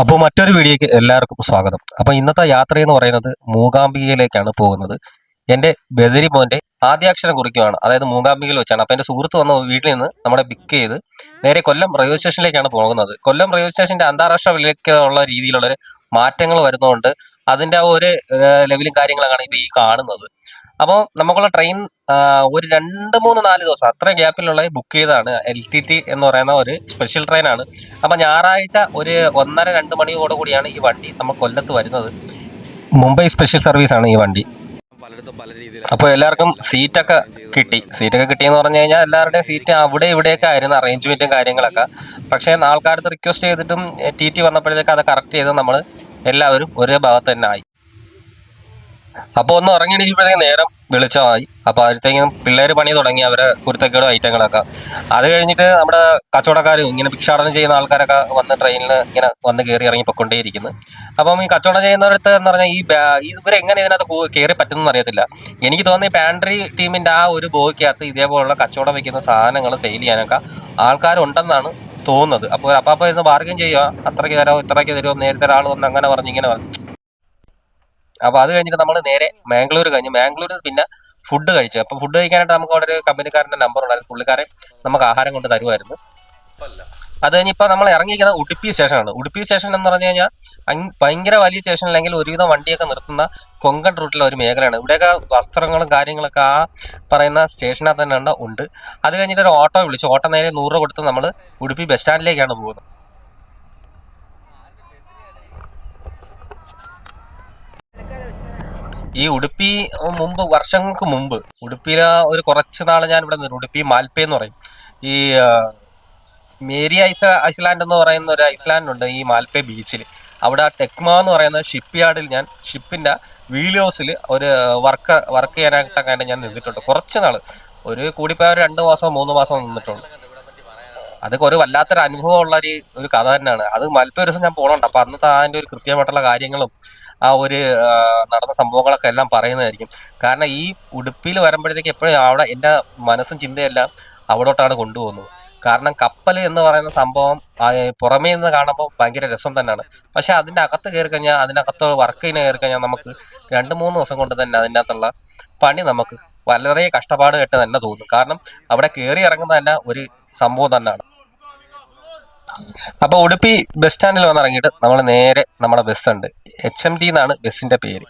അപ്പോൾ മറ്റൊരു വീഡിയോയ്ക്ക് എല്ലാവർക്കും സ്വാഗതം. അപ്പോൾ ഇന്നത്തെ യാത്ര എന്ന് പറയുന്നത് മൂകാംബികയിലേക്കാണ് പോകുന്നത്. എന്റെ ബദരി മോന്റെ ആദ്യാക്ഷരം കുറിക്കുകയാണ് അതായത് മൂകാംബികയിൽ വെച്ചാണ്. അപ്പോൾ എന്റെ സുഹൃത്ത് വന്ന വീട്ടിൽ നിന്ന് നമ്മളെ പിക്ക് ചെയ്ത് നേരെ കൊല്ലം റെയിൽവേ സ്റ്റേഷനിലേക്കാണ് പോകുന്നത്. കൊല്ലം റെയിൽവേ സ്റ്റേഷന്റെ അന്താരാഷ്ട്ര വിലക്കുള്ള രീതിയിലുള്ള മാറ്റങ്ങൾ വരുന്നതുകൊണ്ട് അതിന്റെ ആ ഒരു ലെവലും കാര്യങ്ങളാണ് ഇപ്പോൾ ഈ കാണുന്നത്. അപ്പോൾ നമുക്കുള്ള ട്രെയിൻ ഒരു രണ്ട് മൂന്ന് നാല് ദിവസം അത്ര ഗ്യാപ്പിലുള്ള ബുക്ക് ചെയ്തതാണ് എൽ ടി ടി എന്ന് പറയുന്ന ഒരു സ്പെഷ്യൽ ട്രെയിനാണ് അപ്പോൾ ഞായറാഴ്ച ഒരു ഒന്നര രണ്ട് മണിയോട് കൂടിയാണ് ഈ വണ്ടി നമ്മൾ കൊല്ലത്ത് വരുന്നത്. മുംബൈ സ്പെഷ്യൽ സർവീസ് ആണ് ഈ വണ്ടി. അപ്പോൾ എല്ലാവർക്കും സീറ്റൊക്കെ കിട്ടി. സീറ്റൊക്കെ കിട്ടിയെന്ന് പറഞ്ഞു കഴിഞ്ഞാൽ എല്ലാവരുടെയും സീറ്റ് അവിടെ ഇവിടെയൊക്കെ ആയിരുന്നു അറേഞ്ച്മെന്റും കാര്യങ്ങളൊക്കെ. പക്ഷേ ആൾക്കാരത്ത് റിക്വസ്റ്റ് ചെയ്തിട്ടും ടി ടി വന്നപ്പോഴത്തേക്ക് അത് കറക്റ്റ് ചെയ്ത് നമ്മൾ എല്ലാവരും ഒരേ ഭാഗത്ത് തന്നെ ആയി. അപ്പോൾ ഒന്ന് ഉറങ്ങിയിടിക്കുമ്പോഴത്തേക്ക് നേരം വെളിച്ചമായി. അപ്പൊ അപ്പോഴത്തേക്കും പിള്ളേര് പണി തുടങ്ങി അവരെ കുരുത്തക്കേടും ഐറ്റങ്ങളൊക്കെ. അത് കഴിഞ്ഞിട്ട് നമ്മുടെ കച്ചവടക്കാരും ഇങ്ങനെ ഭിക്ഷാടനം ചെയ്യുന്ന ആൾക്കാരൊക്കെ വന്ന് ട്രെയിനിൽ ഇങ്ങനെ വന്ന് കയറി ഇറങ്ങി പൊക്കൊണ്ടേയിരിക്കുന്നു അപ്പം ഈ കച്ചവടം ചെയ്യുന്നവരടുത്ത് എന്ന് പറഞ്ഞാൽ ഈ ഇവരെങ്ങനെ ഇതിനകത്ത് കയറി പറ്റുമെന്ന് അറിയത്തില്ല. എനിക്ക് തോന്നുന്നു ഈ പാൻട്രി ടീമിന്റെ ആ ഒരു ബോയ്ക്കകത്ത് ഇതേപോലുള്ള കച്ചവടം വെക്കുന്ന സാധനങ്ങൾ സെയിൽ ചെയ്യാനൊക്കെ ആൾക്കാരുണ്ടെന്നാണ് തോന്നുന്നത്. അപ്പോൾ അപ്പാപ്പ ഇരുന്ന് ബാർഗൻ ചെയ്യുക. അത്രയ്ക്ക് തരാമോ ഇത്രയ്ക്ക് തരുമോ നേരത്തെ ഒരാൾ വന്ന് അങ്ങനെ പറഞ്ഞു ഇങ്ങനെ പറഞ്ഞു. അപ്പോൾ അത് കഴിഞ്ഞിട്ട് നമ്മൾ നേരെ മാംഗ്ലൂർ കഴിഞ്ഞു. മാംഗ്ലൂർ പിന്നെ ഫുഡ് കഴിച്ചു. അപ്പൊ ഫുഡ് കഴിക്കാനായിട്ട് നമുക്ക് അവിടെ ഒരു കമ്പനിക്കാരന്റെ നമ്പർ ഉണ്ടായിരുന്നു. പുള്ളിക്കാരൻ നമുക്ക് ആഹാരം കൊണ്ട് തരുമായിരുന്നു അത് കഴിഞ്ഞിപ്പോ നമ്മൾ ഇറങ്ങിയിരിക്കുന്നത് ഉടുപ്പി സ്റ്റേഷനാണ്. ഉടുപ്പി സ്റ്റേഷൻ എന്ന് പറഞ്ഞു കഴിഞ്ഞാൽ ഭയങ്കര വലിയ സ്റ്റേഷൻ അല്ലെങ്കിൽ ഒരുവിധം വണ്ടിയൊക്കെ നിർത്തുന്ന കൊങ്കൺ റൂട്ടിലെ ഒരു മേഖലയാണ്. ഇവിടെയൊക്കെ വസ്ത്രങ്ങളും കാര്യങ്ങളൊക്കെ ആ പറയുന്ന സ്റ്റേഷനകത്ത് തന്നെ ഉണ്ട്. അത് കഴിഞ്ഞിട്ട് ഒരു ഓട്ടോ വിളിച്ചു. ഓട്ടോ നേരെ നൂറ് കൊടുത്ത് നമ്മൾ ഉടുപ്പി ബസ് സ്റ്റാൻഡിലേക്കാണ് പോകുന്നത്. ഈ ഉടുപ്പി മുമ്പ് വർഷങ്ങൾക്ക് മുമ്പ് ഉടുപ്പിയില ഒരു കുറച്ച് നാൾ ഞാൻ ഇവിടെ നിന്നു. ഉടുപ്പി മാൽപ്പേ എന്ന് പറയും. ഈ മേരി ഐസ ഐസ്ലാൻഡ് എന്ന് പറയുന്ന ഒരു ഐസ്ലാൻഡ് ഉണ്ട് ഈ മാൽപ്പേ ബീച്ചിൽ. അവിടെ ആ ടെക്മ എന്ന് പറയുന്ന ഷിപ്പ് യാർഡിൽ ഞാൻ ഷിപ്പിന്റെ വീൽ ഹൗസിൽ ഒരു വർക്ക് വർക്ക് ചെയ്യാനായിട്ടൊക്കെ ഞാൻ നിന്നിട്ടുണ്ട്. കുറച്ച് നാൾ. ഒരു കൂടിപ്പോയ രണ്ട് മാസം മൂന്ന് മാസം നിന്നിട്ടുണ്ട്. അതൊക്കെ ഒരു വല്ലാത്തൊരു അനുഭവമുള്ള ഒരു ഒരു കഥ തന്നെയാണ്. അത് മൽപ്പ ദിവസം ഞാൻ പോകണുണ്ട് അപ്പൊ അന്നത്തെ അതിന്റെ ഒരു കൃത്യമായിട്ടുള്ള കാര്യങ്ങളും ആ ഒരു നടന്ന സംഭവങ്ങളൊക്കെ എല്ലാം പറയുന്നതായിരിക്കും. കാരണം ഈ ഉടുപ്പിൽ വരുമ്പോഴത്തേക്ക് എപ്പോഴും അവിടെ എന്റെ മനസ്സും ചിന്തയെല്ലാം അവിടോട്ടാണ് കൊണ്ടുപോകുന്നത്. കാരണം കപ്പൽ എന്ന് പറയുന്ന സംഭവം പുറമേ നിന്ന് കാണുമ്പോൾ ഭയങ്കര രസം തന്നെയാണ്. പക്ഷെ അതിന്റെ അകത്ത് കയറി കഴിഞ്ഞാൽ അതിനകത്ത് വർക്ക് ചെയ്യുന്ന കയറി കഴിഞ്ഞാൽ നമുക്ക് രണ്ട് മൂന്ന് ദിവസം കൊണ്ട് തന്നെ അതിനകത്തുള്ള പണി നമുക്ക് വളരെ കഷ്ടപ്പാട് കേട്ട് തന്നെ തോന്നും. കാരണം അവിടെ കയറി ഇറങ്ങുന്നത് തന്നെ ഒരു സംഭവം തന്നെയാണ്. അപ്പൊ ഉടുപ്പി ബസ് സ്റ്റാൻഡിൽ വന്നിറങ്ങിയിട്ട് നമ്മൾ നേരെ നമ്മുടെ ബസ് ഉണ്ട്. എച്ച് എം ടി എന്നാണ് ബസ്സിന്റെ പേര്.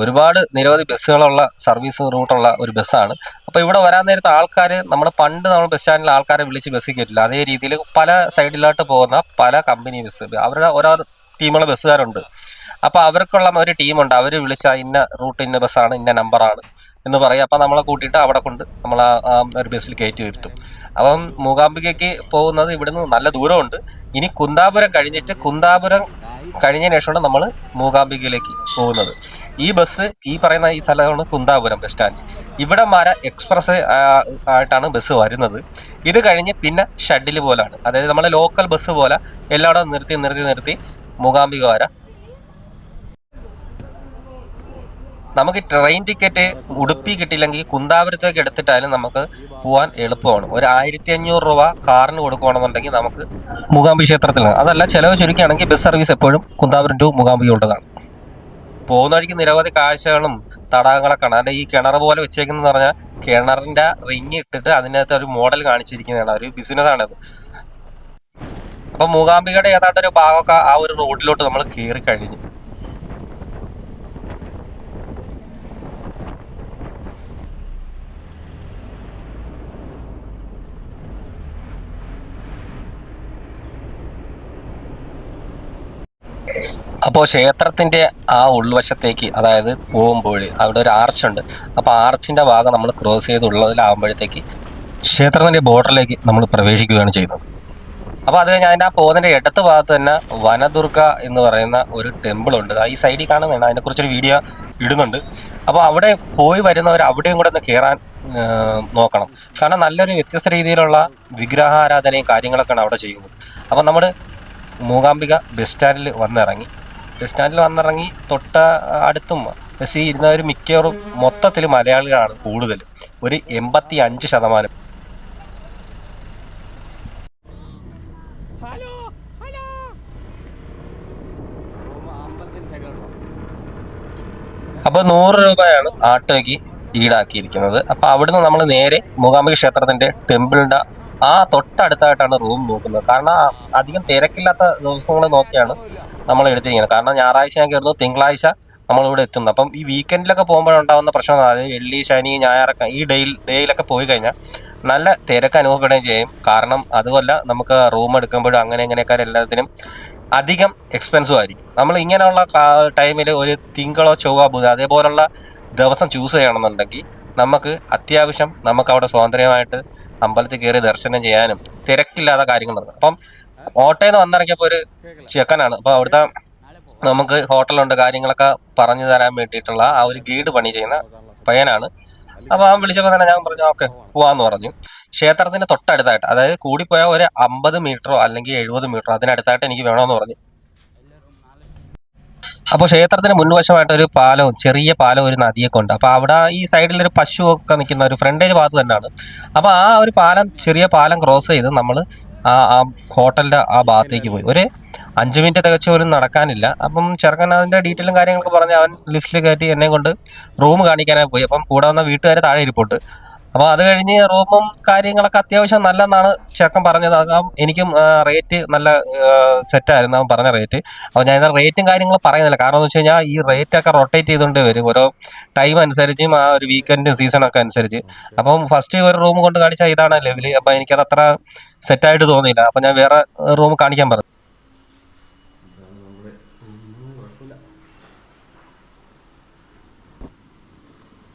ഒരുപാട് നിരവധി ബസ്സുകളുള്ള സർവീസ് റൂട്ടുള്ള ഒരു ബസ്സാണ് അപ്പൊ ഇവിടെ വരാൻ നേരത്തെ ആൾക്കാർ നമ്മൾ പണ്ട് നമ്മൾ ബസ് സ്റ്റാൻഡിൽ ആൾക്കാരെ വിളിച്ച് ബസ് കയറ്റില്ല അതേ രീതിയിൽ പല സൈഡിലോട്ട് പോകുന്ന പല കമ്പനി ബസ് അവരുടെ ഓരോ ടീമുള്ള ബസ്സുകാരുണ്ട് അപ്പൊ അവർക്കുള്ള ഒരു ടീമുണ്ട് അവർ വിളിച്ച ഇന്ന റൂട്ട് ഇന്ന ബസ്സാണ് ഇന്ന നമ്പറാണ് എന്ന് പറയും. അപ്പൊ നമ്മളെ കൂട്ടിയിട്ട് അവിടെ കൊണ്ട് നമ്മൾ ഒരു ബസ്സിൽ കയറ്റി വരുത്തും അപ്പം മൂകാംബികയ്ക്ക് പോകുന്നത് ഇവിടുന്ന് നല്ല ദൂരമുണ്ട്. ഇനി കുന്താപുരം കഴിഞ്ഞിട്ട് കുന്താപുരം കഴിഞ്ഞ ശേഷമാണ് നമ്മൾ മൂകാംബികയിലേക്ക് പോകുന്നത്. ഈ ബസ് ഈ പറയുന്ന ഈ സ്ഥലമാണ് കുന്താപുരം ബസ് സ്റ്റാൻഡ് ഇവിടെ മര എക്സ്പ്രസ് ആയിട്ടാണ് ബസ് വരുന്നത്. ഇത് കഴിഞ്ഞ് പിന്നെ ഷഡിൽ പോലാണ്. അതായത് നമ്മളെ ലോക്കൽ ബസ് പോലെ എല്ലായിടവും നിർത്തി നിർത്തി നിർത്തി മൂകാംബിക വരെ നമുക്ക് ട്രെയിൻ ടിക്കറ്റ് ഉടുപ്പി കിട്ടിയില്ലെങ്കിൽ കുന്താപുരത്തേക്ക് എടുത്തിട്ടായാലും നമുക്ക് പോകാൻ എളുപ്പമാണ്. ഒരു ആയിരത്തി അഞ്ഞൂറ് രൂപ കാറിന് കൊടുക്കുകയാണെന്നുണ്ടെങ്കിൽ നമുക്ക് മൂകാംബി ക്ഷേത്രത്തിൽ അതല്ല ചിലവ് ചുരുക്കുകയാണെങ്കിൽ ബസ് സർവീസ് എപ്പോഴും കുന്താപുരം ടു മൂകാംബി ഉള്ളതാണ് പോകുന്ന വഴിക്ക് നിരവധി കാഴ്ചകളും തടാകങ്ങളൊക്കെ ആണ് അതിന്റെ ഈ കിണർ പോലെ വെച്ചേക്കുന്നതെന്ന് പറഞ്ഞാൽ കിണറിന്റെ റിങ് ഇട്ടിട്ട് അതിനകത്ത് ഒരു മോഡൽ കാണിച്ചിരിക്കുന്നതാണ്. ഒരു ബിസിനസ് ആണത്. അപ്പൊ മൂകാംബികയുടെ ഏതാണ്ട് ഒരു ഭാഗമൊക്കെ ആ ഒരു റോഡിലോട്ട് നമ്മൾ കയറി കഴിഞ്ഞു. അപ്പോൾ ക്ഷേത്രത്തിന്റെ ആ ഉൾവശത്തേക്ക് അതായത് പോകുമ്പോൾ അവിടെ ഒരു ആർച്ച് ഉണ്ട്. അപ്പോൾ ആർച്ചിന്റെ ഭാഗം നമ്മൾ ക്രോസ് ചെയ്ത് ഉള്ളതിലാകുമ്പോഴത്തേക്ക് ക്ഷേത്രത്തിന്റെ ബോർഡറിലേക്ക് നമ്മൾ പ്രവേശിക്കുകയാണ് ചെയ്യുന്നത്. അപ്പോൾ അത് ഞാൻ ആ പോകുന്നതിന്റെ ഇടത്ത് ഭാഗത്ത് തന്നെ വനദുർഗ എന്ന് പറയുന്ന ഒരു ടെമ്പിൾ ഉണ്ട്. ഈ സൈഡിൽ കാണുന്നതാണ്. അതിനെക്കുറിച്ചൊരു വീഡിയോ ഇടുന്നുണ്ട്. അപ്പോൾ അവിടെ പോയി വരുന്നവർ അവിടെയും കൂടെ ഒന്ന് കയറാൻ നോക്കണം. കാരണം നല്ലൊരു വ്യത്യസ്ത രീതിയിലുള്ള വിഗ്രഹാരാധനയും കാര്യങ്ങളൊക്കെയാണ് അവിടെ ചെയ്യുന്നത്. അപ്പോൾ നമ്മൾ മൂകാംബിക ബസ് സ്റ്റാൻഡിൽ വന്നിറങ്ങി. ബസ് സ്റ്റാൻഡിൽ വന്നിറങ്ങി തൊട്ട അടുത്തും ബസ്സിൽ ഇരുന്നവർ മിക്കവാറും മൊത്തത്തിൽ മലയാളികളാണ് കൂടുതൽ ഒരു എൺപത്തി അഞ്ച് ശതമാനം അപ്പോൾ നൂറ് രൂപയാണ് ആട്ടോയ്ക്ക് ഈടാക്കിയിരിക്കുന്നത്. അപ്പോൾ അവിടുന്ന് നമ്മൾ നേരെ മൂകാംബിക ക്ഷേത്രത്തിന്റെ ടെമ്പിളിന്റെ ആ തൊട്ടടുത്തായിട്ടാണ് റൂം നോക്കുന്നത്. കാരണം അധികം തിരക്കില്ലാത്ത ദിവസങ്ങൾ നോക്കിയാണ് നമ്മൾ എടുത്തിരിക്കുന്നത്. കാരണം ഞായറാഴ്ച ഞാൻ കയറുന്നു തിങ്കളാഴ്ച നമ്മൾ ഇവിടെ എത്തുന്നു അപ്പം ഈ വീക്കെൻഡിലൊക്കെ പോകുമ്പോഴുണ്ടാകുന്ന പ്രശ്നം അതായത് വെള്ളി ശനി ഞായറൊക്കെ ഈ ഡേയിൽ ഡേയിലൊക്കെ പോയി കഴിഞ്ഞാൽ നല്ല തിരക്ക് അനുഭവപ്പെടുകയും ചെയ്യും. കാരണം അതുമല്ല നമുക്ക് റൂം എടുക്കുമ്പോഴും അങ്ങനെ ഇങ്ങനെയൊക്കെ എല്ലാത്തിനും അധികം എക്സ്പെൻസീവ് ആയിരിക്കും. നമ്മൾ ഇങ്ങനെയുള്ള ടൈമിൽ ഒരു തിങ്കളോ ചൊവ്വ ബുധ അതേപോലുള്ള ദിവസം ചൂസ് ചെയ്യണമെന്നുണ്ടെങ്കിൽ നമുക്ക് അത്യാവശ്യം നമുക്ക് അവിടെ സ്വാതന്ത്ര്യമായിട്ട് അമ്പലത്തിൽ കയറി ദർശനം ചെയ്യാനും തിരക്കില്ലാത്ത കാര്യങ്ങൾ നടക്കും. അപ്പം ഓട്ടോയിൽ നിന്ന് വന്നിറങ്ങിയപ്പോൾ ഒരു ചെക്കനാണ്. അപ്പോൾ അവിടുത്തെ നമുക്ക് ഹോട്ടലുണ്ട് കാര്യങ്ങളൊക്കെ പറഞ്ഞു തരാൻ വേണ്ടിയിട്ടുള്ള ആ ഒരു ഗൈഡ് പണി ചെയ്യുന്ന പയ്യനാണ്. അപ്പോൾ അവൻ വിളിച്ചപ്പോൾ തന്നെ ഞാൻ പറഞ്ഞു ഓക്കെ പോവാന്ന് പറഞ്ഞു. ക്ഷേത്രത്തിന്റെ തൊട്ടടുത്തായിട്ട് അതായത് കൂടിപ്പോയ ഒരു അമ്പത് മീറ്ററോ അല്ലെങ്കിൽ എഴുപത് മീറ്ററോ അതിനടുത്തായിട്ട് എനിക്ക് വേണമെന്ന് പറഞ്ഞു. അപ്പോൾ ക്ഷേത്രത്തിന് മുൻവശമായിട്ട് ഒരു പാലവും ചെറിയ പാലവും ഒരു നദിയൊക്കെ ഉണ്ട്. അപ്പോൾ അവിടെ ഈ സൈഡിൽ ഒരു പശു ഒക്കെ നിൽക്കുന്ന ഒരു ഫ്രണ്ടേജ് ഭാഗത്ത് തന്നെയാണ്. അപ്പോൾ ആ ഒരു പാലം ചെറിയ പാലം ക്രോസ് ചെയ്ത് നമ്മൾ ആ ആ ഹോട്ടലിന്റെ ആ ഭാഗത്തേക്ക് പോയി. ഒരു അഞ്ച് മിനിറ്റ് തികച്ച പോലും നടക്കാനില്ല. അപ്പം ചെറുക്കൻ അതിന്റെ ഡീറ്റെയിലും കാര്യങ്ങളൊക്കെ പറഞ്ഞ് അവൻ ലിഫ്റ്റിൽ കയറ്റി എന്നെ കൊണ്ട് റൂം കാണിക്കാനായി പോയി. അപ്പം കൂടെ വന്ന വീട്ടുകാർ താഴെ ഇരിപ്പുണ്ട്. അപ്പോൾ അത് കഴിഞ്ഞ് റൂമും കാര്യങ്ങളൊക്കെ അത്യാവശ്യം നല്ലെന്നാണ് ചേക്കൻ പറഞ്ഞത്. അപ്പം എനിക്കും റേറ്റ് നല്ല സെറ്റായിരുന്നു അവൻ പറഞ്ഞ റേറ്റ് അപ്പോൾ ഞാൻ റേറ്റും കാര്യങ്ങളും പറയുന്നില്ല. കാരണം എന്ന് വെച്ച് ഈ റേറ്റ് ഒക്കെ റൊട്ടേറ്റ് ചെയ്തുകൊണ്ട് വരും. ഓരോ ടൈം അനുസരിച്ചും ആ ഒരു വീക്കെൻഡ് സീസണൊക്കെ അനുസരിച്ച്. അപ്പം ഫസ്റ്റ് ഒരു റൂം കൊണ്ട് കാണിച്ചാൽ ഇതാണ് ലെവൽ അപ്പോൾ എനിക്കത് അത്ര സെറ്റായിട്ട് തോന്നിയില്ല. അപ്പം ഞാൻ വേറെ റൂം കാണിക്കാൻ പറഞ്ഞു.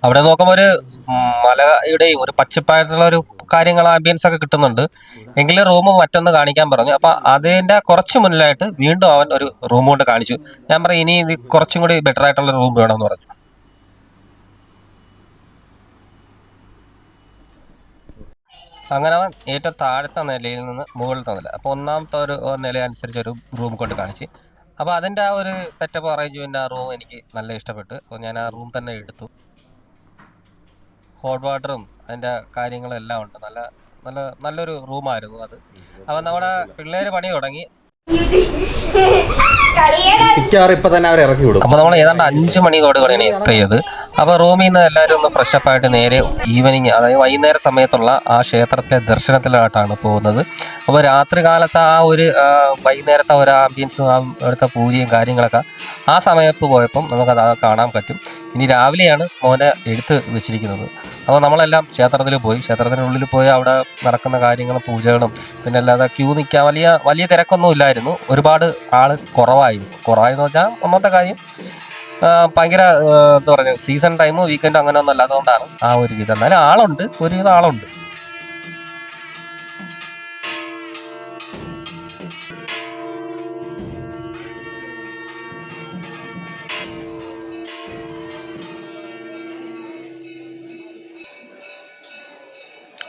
അവിടെ നോക്കുമ്പോൾ ഒരു മലയുടെയും ഒരു പച്ചപ്പായിട്ടുള്ള ഒരു കാര്യങ്ങൾ ആംബിയൻസ് ഒക്കെ കിട്ടുന്നുണ്ട്. എങ്കിലും റൂം മറ്റൊന്ന് കാണിക്കാൻ പറഞ്ഞു. അപ്പൊ അതിന്റെ കുറച്ച് മുന്നിലായിട്ട് വീണ്ടും അവൻ ഒരു റൂം കൊണ്ട് കാണിച്ചു. ഞാൻ പറയും ഇനി കുറച്ചും കൂടി ബെറ്റർ ആയിട്ടുള്ള റൂം വേണമെന്ന് പറഞ്ഞു. അങ്ങനെ അവൻ ഏറ്റവും താഴത്തെ നിലയിൽ നിന്ന് മുകളിലത്തെ നില. അപ്പോൾ ഒന്നാമത്തെ ഒരു നില അനുസരിച്ച് ഒരു റൂം കൊണ്ട് കാണിച്ച്. അപ്പോൾ അതിന്റെ ആ ഒരു സെറ്റപ്പ് അറേഞ്ച്മെന്റ് ആ റൂം എനിക്ക് നല്ല ഇഷ്ടപ്പെട്ടു. അപ്പോൾ ഞാൻ ആ റൂം തന്നെ എടുത്തു. ഹോട്ട് വാട്ടറും അതിന്റെ കാര്യങ്ങളും എല്ലാം ഉണ്ട്. നല്ല നല്ല നല്ലൊരു റൂമായിരുന്നു അത്. അപ്പം നമ്മുടെ പിള്ളേര് പണി തുടങ്ങി. മിക്കവാറും ഇപ്പൊ തന്നെ അവരെ ഇറക്കി വിടും. അപ്പോൾ നമ്മൾ ഏതാണ്ട് അഞ്ച് മണിയോടുകൂടിയാണ് എത്തിയത്. അപ്പൊ റൂമിൽ നിന്ന് എല്ലാവരും ഒന്ന് ഫ്രഷ് അപ്പ് ആയിട്ട് നേരെ ഈവനിങ് അതായത് വൈകുന്നേര സമയത്തുള്ള ആ ക്ഷേത്രത്തിലെ ദർശനത്തിലായിട്ടാണ് പോകുന്നത്. അപ്പോൾ രാത്രി കാലത്ത് ആ ഒരു വൈകുന്നേരത്തെ ഒരു ആംബിയൻസും ആ അവിടുത്തെ പൂജയും കാര്യങ്ങളൊക്കെ ആ സമയത്ത് പോയപ്പം നമുക്കത് കാണാൻ പറ്റും. ഇനി രാവിലെയാണ് മോനെ എടുത്ത് വെച്ചിരിക്കുന്നത്. അപ്പോൾ നമ്മളെല്ലാം ക്ഷേത്രത്തിൽ പോയി. ക്ഷേത്രത്തിനുള്ളിൽ പോയി അവിടെ നടക്കുന്ന കാര്യങ്ങളും പൂജകളും പിന്നെ അല്ലാതെ ക്യൂ നിൽക്കാൻ വലിയ വലിയ തിരക്കൊന്നും ഇല്ലായിരുന്നു. ഒരുപാട് ആൾ കുറവായിരുന്നു. കുറവായെന്ന് വെച്ചാൽ ഒന്നാമത്തെ കാര്യം ഭയങ്കര എന്താ പറയുക സീസൺ ടൈമോ വീക്കെൻഡോ അങ്ങനെ ഒന്നും അല്ലാത്തതുകൊണ്ടാണ് ആ ഒരു ഇത്. എന്നാലും ആളുണ്ട്. ഒരുവിധം ആളുണ്ട്.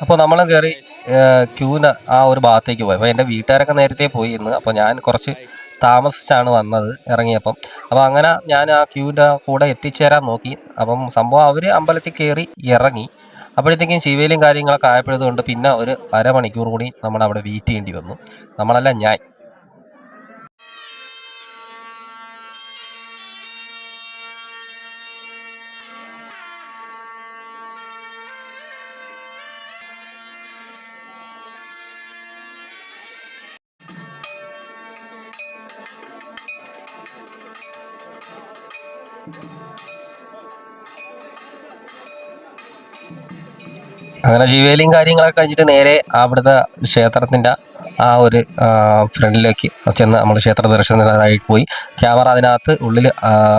അപ്പോൾ നമ്മളും കയറി ക്യൂന ആ ഒരു ഭാഗത്തേക്ക് പോയി. അപ്പോൾ എന്റെ വീട്ടുകാരൊക്കെ നേരത്തെ പോയി ഇന്ന്. അപ്പോൾ ഞാൻ കുറച്ച് താമസിച്ചാണ് വന്നത് ഇറങ്ങിയപ്പം. അപ്പോൾ അങ്ങനെ ഞാൻ ആ ക്യൂവിന്റെ കൂടെ എത്തിച്ചേരാൻ നോക്കി. അപ്പം സംഭവം അവർ അമ്പലത്തിൽ കയറി ഇറങ്ങി. അപ്പോഴത്തേക്കും ശിവയിലും കാര്യങ്ങളൊക്കെ ആയപ്പോഴതുകൊണ്ട് പിന്നെ ഒരു അരമണിക്കൂർ കൂടി നമ്മൾ അവിടെ വെയിറ്റ് ചെയ്യേണ്ടി വന്നു. നമ്മളല്ല ഞാൻ അങ്ങനെ ജീവേലിയും കാര്യങ്ങളൊക്കെ കഴിച്ചിട്ട് നേരെ അവിടുത്തെ ക്ഷേത്രത്തിന്റെ ആ ഒരു ഫ്രണ്ടിലേക്ക് ചെന്ന് നമ്മൾ ക്ഷേത്ര ദർശനത്തിനായി പോയി. ക്യാമറ അതിനകത്ത് ഉള്ളിൽ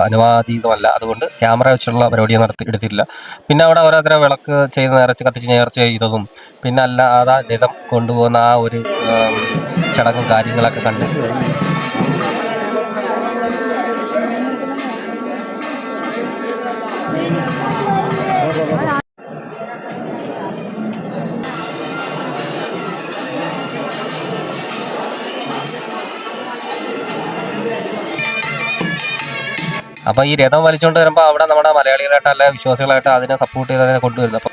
അനുവാദീതമല്ല. അതുകൊണ്ട് ക്യാമറ വെച്ചുള്ള പരിപാടി നടത്തി എടുത്തിട്ടില്ല. പിന്നെ അവിടെ ഓരോരുത്തരെ വിളക്ക് ചെയ്ത് നിറച്ച് കത്തിച്ച് നേർച്ച ചെയ്തതും പിന്നെ അല്ലാതെ രഥം കൊണ്ടുപോകുന്ന ആ ഒരു ചടങ്ങും കാര്യങ്ങളൊക്കെ കണ്ട് അപ്പോൾ ഈ രഥം വലിച്ചുകൊണ്ട് വരുമ്പോൾ അവിടെ നമ്മുടെ മലയാളികളായിട്ട് അല്ല വിശ്വാസികളായിട്ട് അതിനെ സപ്പോർട്ട് ചെയ്ത് അതിനെ കൊണ്ടുവരുന്നത്?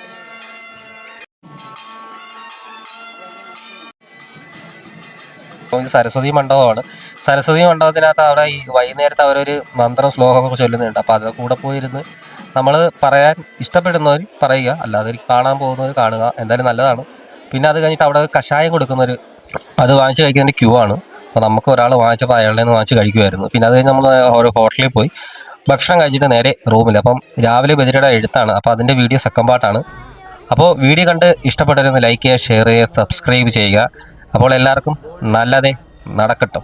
അപ്പോൾ സരസ്വതി മണ്ഡപമാണ്. സരസ്വതി മണ്ഡപത്തിനകത്ത് അവിടെ ഈ വൈകുന്നേരത്ത് അവരൊരു മന്ത്രം ശ്ലോകമൊക്കെ ചൊല്ലുന്നുണ്ട്. അപ്പോൾ അതിൽ കൂടെ പോയിരുന്ന് നമ്മൾ പറയാൻ ഇഷ്ടപ്പെടുന്നവർ പറയുക. അല്ലാതെ കാണാൻ പോകുന്നവർ കാണുക. എന്തായാലും നല്ലതാണ്. പിന്നെ അത് കഴിഞ്ഞിട്ട് അവിടെ കഷായം കൊടുക്കുന്നൊരു അത് വാങ്ങിച്ച് കഴിക്കുന്നതിന്റെ ക്യൂ ആണ്. അപ്പോൾ നമുക്ക് ഒരാൾ വാങ്ങിച്ചപ്പോൾ അയാളുടെ നിന്ന് വാങ്ങിച്ച് കഴിക്കുമായിരുന്നു പിന്നെ അത് കഴിഞ്ഞ് നമ്മൾ ഓരോ ഹോട്ടലിൽ പോയി ഭക്ഷണം കഴിച്ചിട്ട് നേരെ റൂമിൽ അപ്പം രാവിലെ ബദിരയുടെ എഴുത്താണ്. അപ്പോൾ അതിന്റെ വീഡിയോ സെക്കൻഡ് പാർട്ടാണ് അപ്പോൾ വീഡിയോ കണ്ട് ഇഷ്ടപ്പെട്ടവരൊന്ന് ലൈക്ക് ചെയ്യുക ഷെയർ ചെയ്യുക സബ്സ്ക്രൈബ് ചെയ്യുക. അപ്പോൾ എല്ലാവർക്കും നല്ലതേ നടക്കട്ടെ.